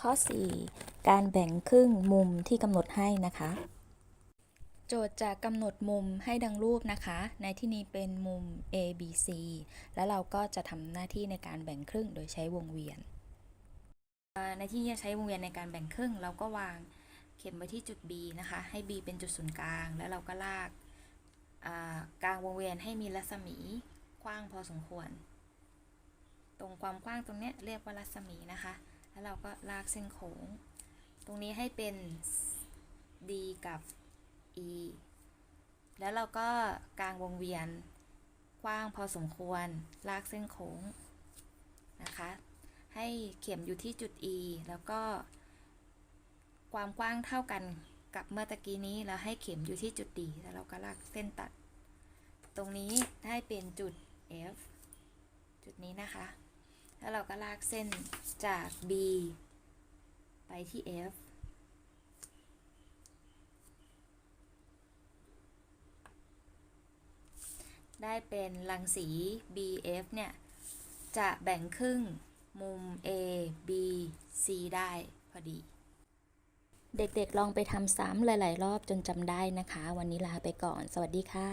ข้อ 4 การแบ่งครึ่งมุมที่กำหนดให้นะคะ โจทย์จะกำหนดมุมให้ดังรูปนะคะ ในที่นี้เป็นมุม A B C แล้วเราก็จะทำหน้าที่ในการแบ่งครึ่งโดยใช้วงเวียน ในที่นี้ใช้วงเวียนในการแบ่งครึ่ง เราก็วางเข็มไว้ที่จุด B นะคะ ให้ B เป็นจุดศูนย์กลาง แล้วเราก็ลากกลางวงเวียนให้มีรัศมีกว้างพอสมควร ตรงความกว้างตรงนี้เรียกว่ารัศมีนะคะ แล้วเราก็ลากเส้นโค้ง ตรงนี้ให้เป็น D กับ E แล้วเราก็กลางวงเวียนกว้างพอสมควร ลากเส้นโค้งนะคะ ให้เข็มอยู่ที่จุด E แล้วก็ ความกว้างเท่ากันกับเมื่อตะกี้นี้ แล้วให้เข็มอยู่ที่จุด D แล้วเราก็ลากเส้นตัด ตรงนี้ให้เป็นจุด F จุดนี้นะคะ แล้วเราก็ลากเส้นจาก B ไปที่ F ได้เป็นรังสี BF เนี่ย จะแบ่งครึ่งมุม A B C ได้พอดี เด็กๆลองไปทำซ้ำหลาย ๆ รอบจนจำได้นะคะ วันนี้ลาไปก่อน สวัสดีค่ะ